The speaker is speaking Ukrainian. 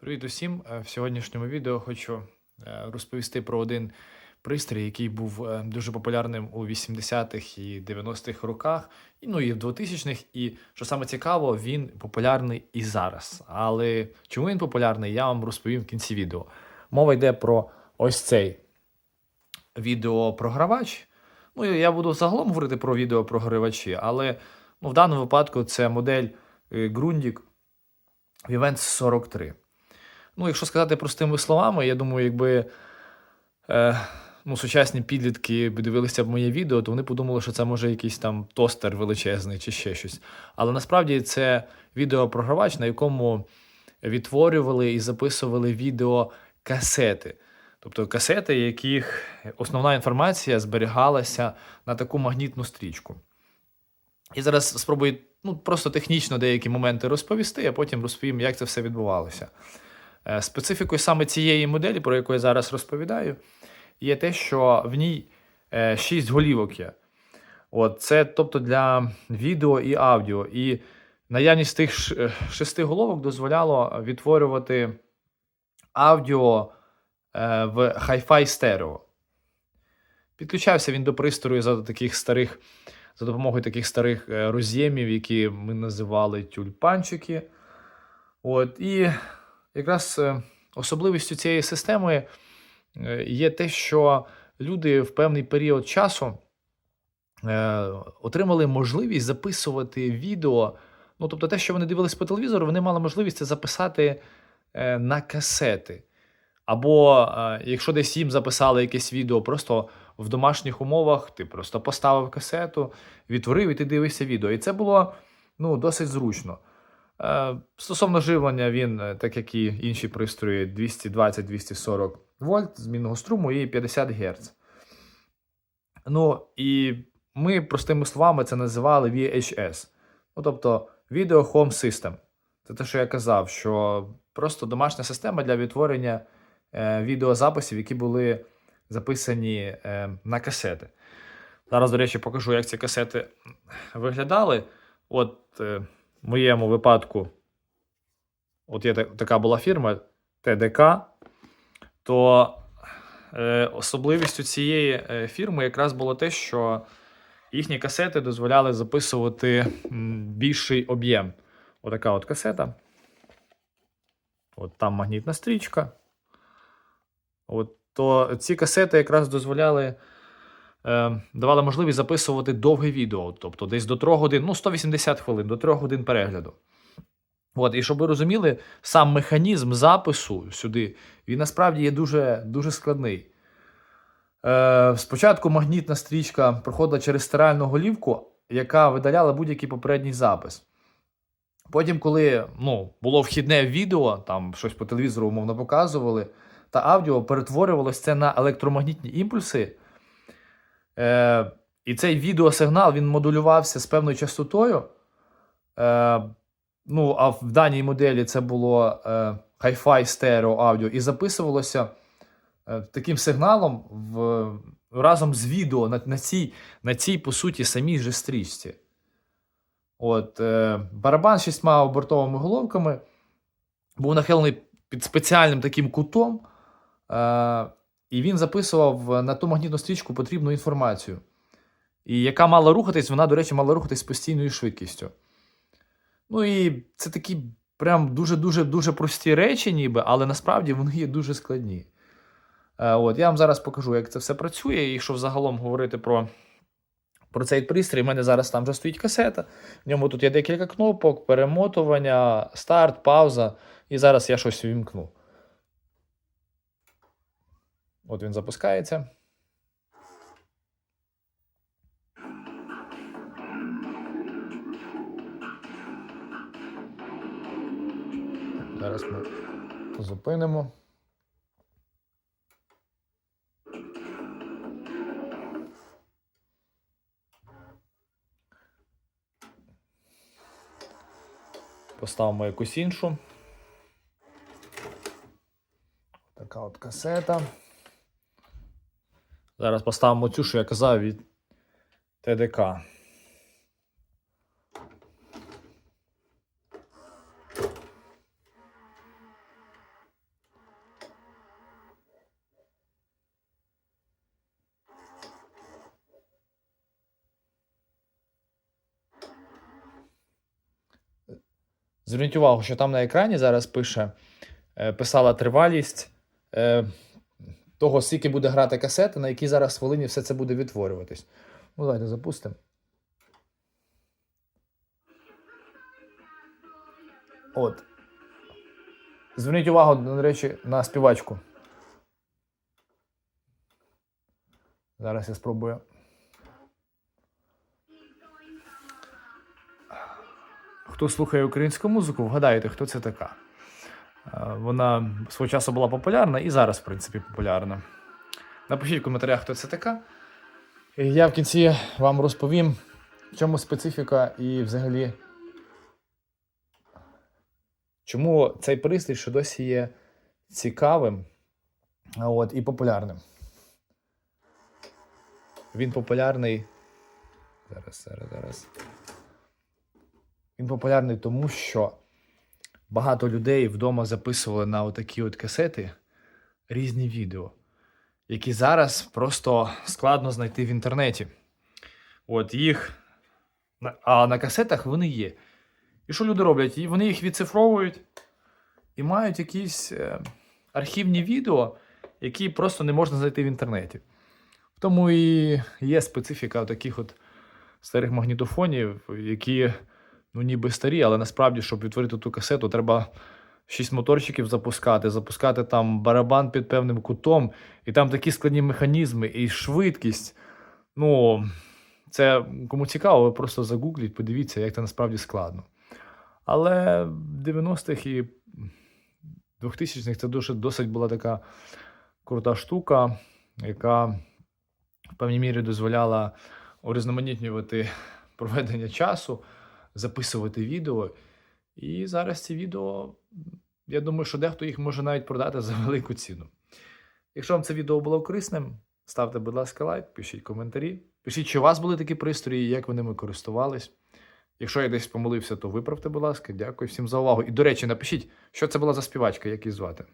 Привіт усім! Е, В сьогоднішньому відео хочу е, розповісти про один пристрій, який був е, дуже популярним у 80-х і 90-х роках, і, ну і в 2000-х. І що саме цікаво, він популярний і зараз. Але чому він популярний, я вам розповім в кінці відео. Мова йде про ось цей відеопрогравач. Ну, я буду загалом говорити про відеопрогравачі, але ну, в даному випадку це модель Grundig Vivens 43. Ну, якщо сказати простими словами, я думаю, якби е, ну, сучасні підлітки дивилися б моє відео, то вони подумали, що це може якийсь там тостер величезний чи ще щось. Але насправді це відеопрогравач, на якому відтворювали і записували відеокасети. Тобто касети, яких основна інформація зберігалася на таку магнітну стрічку. І зараз спробую ну, просто технічно деякі моменти розповісти, а потім розповім, як це все відбувалося. Е, Специфікою саме цієї моделі, про яку я зараз розповідаю, є те, що в ній 6 голівок є. От, Це тобто для відео і аудіо. І наявність тих е, шести головок дозволяло відтворювати аудіо е, в Hi-Fi стерео. Підключався він до пристрою за таких старих, за допомогою таких старих е, роз'ємів, які ми називали тюльпанчики. От, і якраз е, особливістю цієї системи е, є те, що люди в певний період часу е, отримали можливість записувати відео. Ну, тобто, те, що вони дивились по телевізору, вони мали можливість це записати на касети. Або якщо десь їм записали якесь відео просто в домашніх умовах, ти просто поставив касету, відтворив і ти дивишся відео. І це було ну, досить зручно. Е, Стосовно живлення, він, е, так як і інші пристрої, 220-240 вольт змінного струму і 50 Гц. Ну і ми простими словами це називали VHS. Ну, тобто Video Home System. Це те, що я казав, що просто домашня система для відтворення е, відеозаписів, які були записані е, на касети. Зараз, до речі, покажу, як ці касети виглядали. От е, в моєму випадку, от є така була фірма ТДК, то е, особливістю цієї е, фірми якраз було те, що їхні касети дозволяли записувати більший об'єм. Отака от касета. От там магнітна стрічка. От, то ці касети якраз дозволяли, е, давали можливість записувати довге відео, тобто десь до 3 годин, ну 180 хвилин, до 3 годин перегляду. От, і щоб ви розуміли, сам механізм запису сюди, він насправді є дуже, дуже складний. Е, спочатку магнітна стрічка проходила через стиральну голівку, яка видаляла будь-який попередній запис. Потім, коли ну, було вхідне відео, там щось по телевізору умовно показували, та аудіо перетворювалося це на електромагнітні імпульси. Е, і цей відеосигнал він модулювався з певною частотою. Е, ну, а в даній моделі це було е, Hi-Fi стерео аудіо, і записувалося е, таким сигналом в, разом з відео на, на, цій, на цій, по суті, самій же стрічці. От, е, барабан з шістьма обертовими головками був нахилений під спеціальним таким кутом, е, і він записував на ту магнітну стрічку потрібну інформацію. І яка мала рухатись, вона, до речі, мала рухатись постійною швидкістю. Ну і це такі прям дуже-дуже дуже прості речі, ніби, але насправді вони є дуже складні. Е, от, я вам зараз покажу, як це все працює, і якщо взагалом говорити про, про цей пристрій, в мене зараз там вже стоїть касета. В ньому тут є декілька кнопок, перемотування, старт, пауза. І зараз я щось увімкну. От він запускається. Зараз ми зупинимо. Поставимо якусь іншу. Така от касета. Зараз поставимо цю, що я казав від ТДК. Зверніть увагу, що там на екрані зараз пише, е, писала тривалість. Е, того, скільки буде грати касета, на якій зараз хвилині все це буде відтворюватись. Ну, давайте запустимо. От. Зверніть увагу, до речі, на співачку. Зараз я спробую. Хто слухає українську музику, вгадаєте, хто це така. Вона свого часу була популярна і зараз, в принципі, популярна. Напишіть в коментарях, хто це така. І я в кінці вам розповім, в чому специфіка і взагалі. Чому цей пристрій що досі є цікавим от, і популярним? Він популярний. Зараз, зараз, зараз. Він популярний тому, що багато людей вдома записували на отакі от касети різні відео, які зараз просто складно знайти в інтернеті. От їх. А на касетах вони є. І що люди роблять? Вони їх відцифровують і мають якісь е, архівні відео, які просто не можна знайти в інтернеті. Тому і є специфіка таких от старих магнітофонів, які ну, ніби старі, але насправді, щоб відтворити ту касету, треба шість моторчиків запускати, запускати там барабан під певним кутом, і там такі складні механізми, і швидкість. Ну, це кому цікаво, ви просто загугліть, подивіться, як це насправді складно. Але в 90-х і 2000-х це дуже, досить була така крута штука, яка в певній мірі дозволяла урізноманітнювати проведення часу, записувати відео. І зараз ці відео, я думаю, що дехто їх може навіть продати за велику ціну. Якщо вам це відео було корисним, ставте, будь ласка, лайк, пишіть коментарі. Пишіть, чи у вас були такі пристрої, як ви ними користувались. Якщо я десь помилився, то виправте, будь ласка. Дякую всім за увагу. І, до речі, напишіть, що це була за співачка, як її звати.